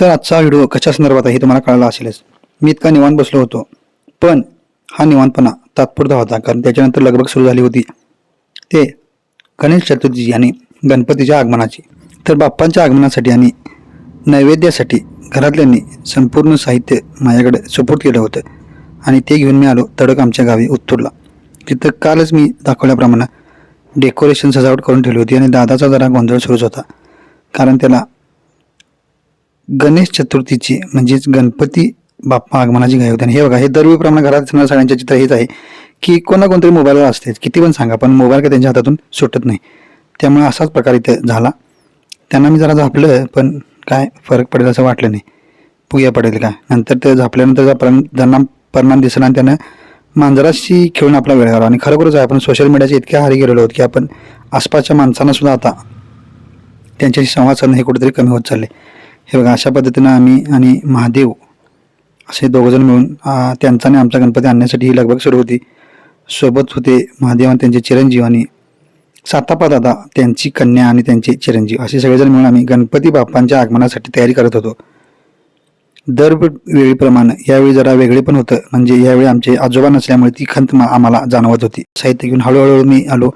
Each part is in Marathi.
तर आजचा व्हिडिओ कशा संदर्भात आहे हे तुम्हाला कळालं असेलच. मी इतका निवांत बसलो होतो. पण हा निवांतपणा तात्पुरता होता कारण त्याच्यानंतर लगबग सुरू झाली होती. ते गणेश चतुर्थी आणि गणपतीच्या आगमनाची. तर बाप्पांच्या आगमनासाठी आणि नैवेद्यासाठी घरातल्यांनी संपूर्ण साहित्य माझ्याकडे सपोर्ट केलं होतं. आणि ते घेऊन मी आलो तडक आमच्या गावी उत्तूरला. तिथं कालच मी दाखवल्याप्रमाणे डेकोरेशन सजावट करून ठेवली होती आणि दादाचा जरा गोंधळ सुरूच होता. कारण त्याला गणेश चतुर्थीची म्हणजेच गणपती बाप्पा आगमनाची घाई होते. आणि हे बघा हे दरवेळीप्रमाणे घरात असणाऱ्या सगळ्यांचे चित्र हेच आहे की कोणा कोणतरी मोबाईलवर असते किती पण सांगा पण मोबाईल काय त्यांच्या हातातून सुटत नाही. त्यामुळे असाच प्रकार इथे झाला. त्यांना मी जरा झापलं पण काय फरक पडेल असं वाटलं नाही. पुया पडेल काय नंतर ते झापल्यानंतर त्याचा परिणाम त्यांना परिणाम दिसला आणि त्यानं मांजराशी खेळून आपला वेळ घालवा आणि खरोखरच आहे आपण सोशल मीडियाचे इतक्या हारी गेलेलो आहोत की आपण आसपासच्या माणसांना सुद्धा आता त्यांच्याशी संवाद साधणं हे कुठेतरी कमी होत चालले हे बघा अशा पद्धतीनं आम्ही आणि महादेव असे दोघंजण मिळून त्यांचा आणि आमचा गणपती आणण्यासाठी ही लगबग सुरू होती. सोबत होते महादेव आणि त्यांचे चिरंजीव आणि सातापा दादा त्यांची कन्या आणि त्यांचे चिरंजीव. असे सगळेजण मिळून आम्ही गणपती बाप्पांच्या आगमनासाठी तयारी करत होतो. दरवेळीप्रमाणे यावेळी जरा वेगळे पण होतं. म्हणजे यावेळी आमचे आजोबा नसल्यामुळे ती खंत आम्हाला जाणवत होती. साहित्य घेऊन हळूहळू मी आलो.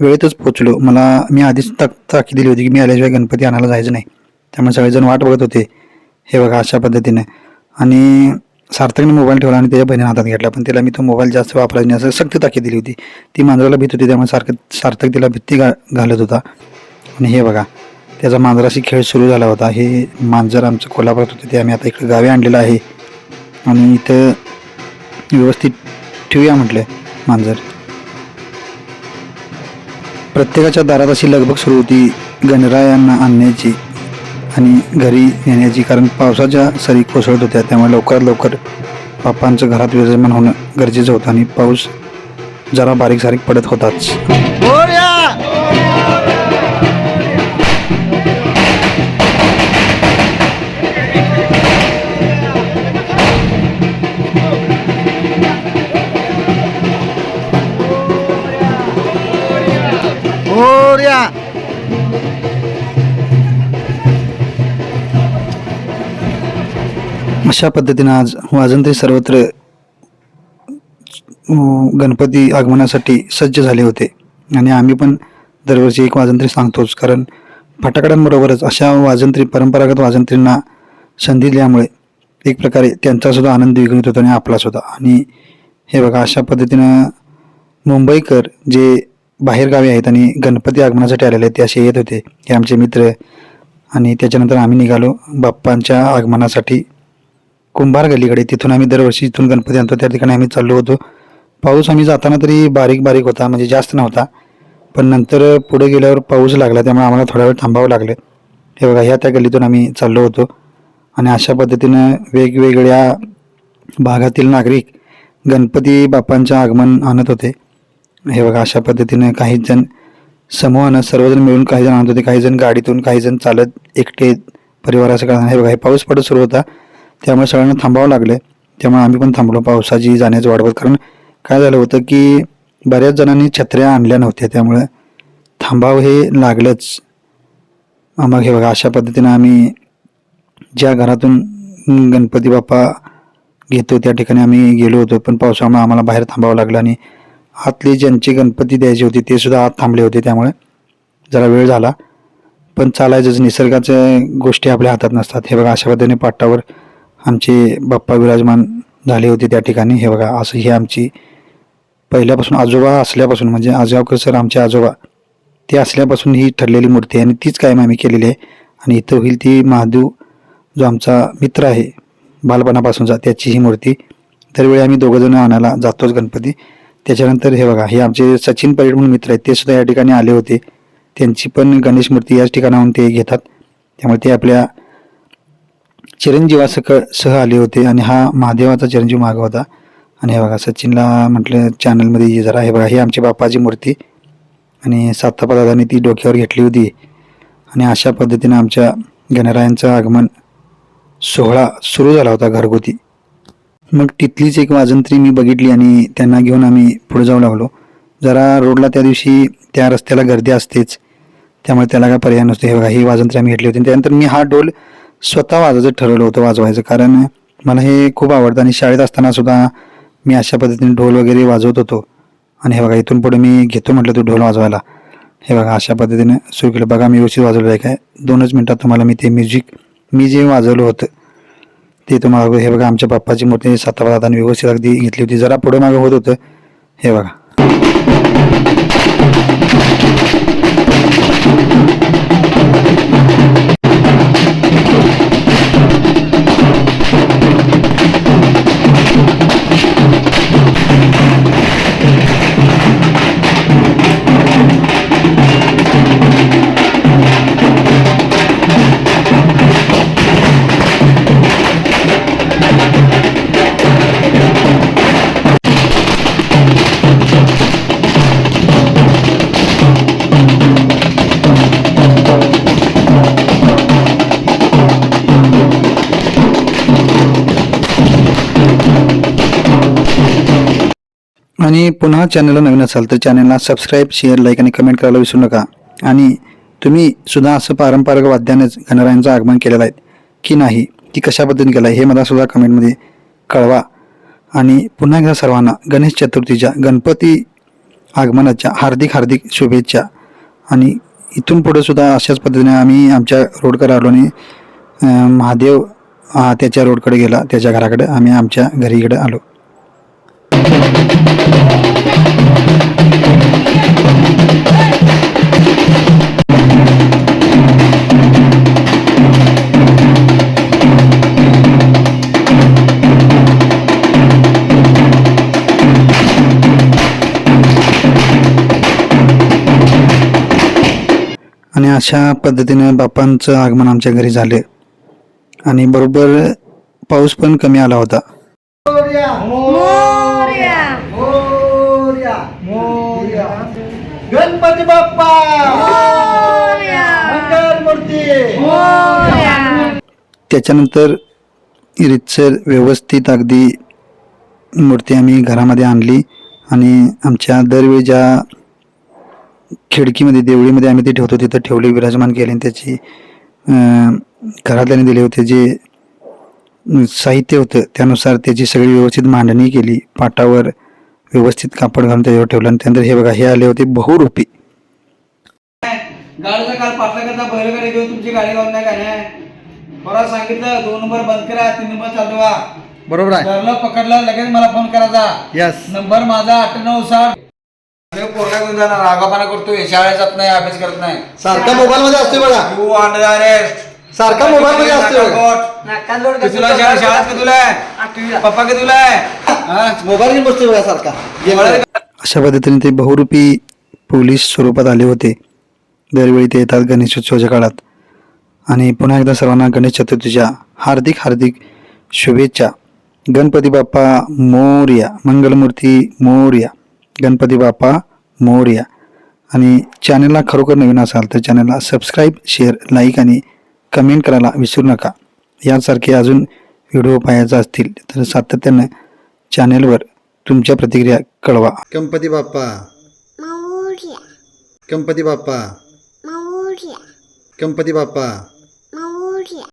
वेळेतच पोचलो मला मी आधीच तक ताकी दिली होती की मी आल्याशिवाय गणपती आणायला जायचं नाही. त्यामुळे सगळेजण वाट बघत होते. हे बघा अशा पद्धतीने. आणि सार्थकने मोबाईल ठेवला आणि त्याच्या बहिणीने हातात घेतला. पण तिला मी तो मोबाईल जास्त वापरायचा नाही. असं सक्त ताकी दिली होती. ती मांजराला भीत होती त्यामुळे सारखं सार्थक तिला भीती घा घालत होता. आणि हे बघा त्याचा मांजराशी खेळ सुरू झाला होता. हे मांजर आमचं कोल्हापुरात होते ते आम्ही आता इकडे गावी आणलेलं आहे. आणि इथं व्यवस्थित ठेवूया म्हटलं मांजर. प्रत्येकाच्या दारात अशी लगबग सुरू होती. गणरायांना आणण्याची. आणि घरी नेण्याची कारण पावसाच्या सरी कोसळत होत्या त्यामुळे लवकरात लवकर बाप्पांचं घरात विराजमान होणं गरजेचं होतं आणि पाऊस जरा बारीक सारीक पडत होताच. अशा पद्धतीनं आज वाजंत्री सर्वत्र गणपती आगमनासाठी सज्ज झाले होते. आणि आम्ही पण दरवर्षी एक वाजंत्री सांगतोच कारण फटाकड्यांबरोबरच अशा वाजंत्री परंपरागत वाजंत्रींना संधी दिल्यामुळे एक प्रकारे त्यांचासुद्धा आनंद विघणित होतो आणि आपलासुद्धा आणि हे बघा अशा पद्धतीनं मुंबईकर जे बाहेरगावी आहेत आणि गणपती आगमनासाठी आलेले आहेत ते असे येत होते. हे आमचे मित्र आणि त्याच्यानंतर आम्ही निघालो बाप्पांच्या आगमनासाठी. कुंभार गल्लीकडे. तिथून आम्ही दरवर्षी इथून गणपती आणतो. त्या ठिकाणी आम्ही चाललो होतो. पाऊस आम्ही जाताना तरी बारीक बारीक होता. म्हणजे जास्त नव्हता. पण नंतर पुढे गेल्यावर पाऊस लागला. त्यामुळे आम्हाला थोडा वेळ थांबावं लागलं. हे बघा ह्या त्या गल्लीतून आम्ही चाललो होतो. आणि अशा पद्धतीनं वेगवेगळ्या भागातील नागरिक गणपती बाप्पांचं आगमन आणत होते. हे बघा अशा पद्धतीनं काही जण समूहानं सर्वजण मिळून काही जण आणत होते. काही जण गाडीतून काही जण चालत एकटे परिवाराचं कारण हे बघा हे पाऊस पडत सुरू होता. त्यामुळे सगळ्यांना थांबावं लागलं त्यामुळे आम्ही पण थांबलो. पावसाची जाण्याचं वाढवत कारण काय झालं होतं की बऱ्याच जणांनी छत्र्या आणल्या नव्हत्या. त्यामुळे थांबावं हे लागलंच. मग हे बघा अशा पद्धतीनं आम्ही ज्या घरातून गणपती बाप्पा घेतो त्या ठिकाणी आम्ही गेलो होतो. पण पावसामुळे आम्हाला बाहेर थांबावं लागलं आणि आतले ज्यांचे गणपती द्यायचे होते ते सुद्धा आत थांबले होते. त्यामुळे जरा वेळ झाला. पण चालायचंच. निसर्गाच्या गोष्टी आपल्या हातात नसतात. हे बघा अशा पद्धतीने पाटावर आमचे बाप्पा विराजमान झाले होते त्या ठिकाणी. हे बघा असं ही आमची पहिल्यापासून आजोबा असल्यापासून म्हणजे आजगावकर सर आमचे आजोबा ते असल्यापासून ही ठरलेली मूर्ती आहे आणि तीच कायम आम्ही केलेली आहे. आणि इथं होईल ती महादेव जो आमचा मित्र आहे बालपणापासूनचा त्याची ही मूर्ती. दरवेळी आम्ही दोघंजणं आणायला जातोच गणपती. त्याच्यानंतर हे बघा हे आमचे सचिन परेड म्हणून मित्र आहेत ते सुद्धा या ठिकाणी आले होते. त्यांची पण गणेश मूर्ती याच ठिकाणाहून ते घेतात. त्यामुळे ते आपल्या चिरंजीवासह सह आले होते आणि हा महादेवाचा चिरंजीव माग होता. आणि हे बघा सचिनला म्हटलं चॅनलमध्ये ये जरा. हे बघा ही आमची बाप्पाची मूर्ती. आणि सातापा दादांनी ती डोक्यावर घेतली होती. आणि अशा पद्धतीनं आमच्या गणरायांचं आगमन सोहळा सुरू झाला होता घरगुती. मग तिथलीच एक वाजंत्री मी बघितली आणि त्यांना घेऊन आम्ही पुढे जाऊ लागलो. जरा रोडला त्या दिवशी त्या रस्त्याला गर्दी असतेच. त्यामुळे त्याला काय पर्याय नसतो. हे बघा ही वाजंत्री आम्ही घेतली होती. त्यानंतर मी हा डोल स्वतः वाजायचं ठरवलं होतं वाजवायचं कारण मला हे खूप आवडतं आणि शाळेत असताना सुद्धा मी अशा पद्धतीने ढोल वगैरे वाजवत होतो. आणि हे बघा इथून पुढे मी घेतो म्हटलं तो ढोल वाजवायला. हे बघा अशा पद्धतीने सुरू केलं बघा मी व्यवस्थित वाजवलं आहे काय? दोनच मिनटात तुम्हाला मी ते म्युझिक मी जे वाजवलं होतं ते तुम्हाला हे बघा आमच्या बाप्पाची मूर्ती सातारा दादाने व्यवस्थित अगदी घेतली होती. जरा पुढे मागं होत होतं. हे बघा. आणि पुन्हा चॅनलला नवीन असाल तर चॅनलला सबस्क्राईब शेअर लाईक आणि कमेंट करायला विसरू नका. आणि तुम्ही सुद्धा असं पारंपरिक वाद्यानेच गणरायांचं आगमन केलेलं आहे की नाही की कशा पद्धतीने केलं आहे हे मला सुद्धा कमेंटमध्ये कळवा. आणि पुन्हा एकदा सर्वांना गणेश चतुर्थीच्या गणपती आगमनाच्या हार्दिक हार्दिक शुभेच्छा. आणि इथून पुढे सुद्धा अशाच पद्धतीने आम्ही आमच्या रोडकडे आलो आणि महादेव त्याच्या रोडकडे गेला त्याच्या घराकडे आम्ही आमच्या घरीकडे आलो. आणि अशा पद्धतीने बाप्पांचं आगमन आमच्या घरी झाले. आणि बरोबर पाऊस पण कमी आला होता. गणपती बाप्पा. त्याच्यानंतर रितसर व्यवस्थित अगदी मूर्ती आम्ही घरामध्ये आणली. आणि आमच्या दरवेळी ज्या खिडकीमध्ये देवळीमध्ये आम्ही ती ठेवतो तिथं ठेवली विराजमान केली आणि त्याची घरातल्याने दिले होते जे साहित्य होतं त्यानुसार त्याची सगळी व्यवस्थित मांडणी केली पाटावर व्यवस्थित कापड घालून त्याच्यावर ठेवलं आणि त्यानंतर हे बघा हे आले होते बहुरूपी. गाडीचा काल पाटला करता बैलगाडी घेऊन तुमची गाडी घालून नाही का नाही? परत सांगितलं दोन नंबर बंद करा तीन नंबर चालू व्हा. बरोबर आहे. धरलं पकडलं लगेच मला फोन करायचा यस नंबर माझा अठ्ठ्याण्णव साठ पोरला घेऊन जाणार आगापाना करतोय शाळेत जात नाही अभ्यास करत नाही. सारखा मोबाईल मध्ये असतोय बघा. यू अंडर अरेस्ट सारखा मोबाईल मध्ये असतोय. तुला शाळेत शाळेत का तुला आहे? पप्पा का तुला आहे? हा? मोबाईल घेऊन बसतोय बघा सारखा. अशा पद्धतीने ते बहुरूपी पोलीस स्वरूपात आले होते. दरवेळी ते येतात गणेशोत्सवाच्या काळात. आणि पुन्हा एकदा सर्वांना गणेश चतुर्थीच्या हार्दिक हार्दिक शुभेच्छा. गणपती बाप्पा मोर्या मंगलमूर्ती मोर्या. गणपती बाप्पा मोर्या. आणि चॅनलला खरोखर नवीन असाल तर चॅनलला सबस्क्राईब शेअर लाईक आणि कमेंट करायला विसरू नका. यासारखे अजून व्हिडिओ पाहायचे असतील तर सातत्यानं चॅनलवर तुमच्या प्रतिक्रिया कळवा. गणपती बाप्पा. गणपती बाप्पा. गणपती बाप्पा.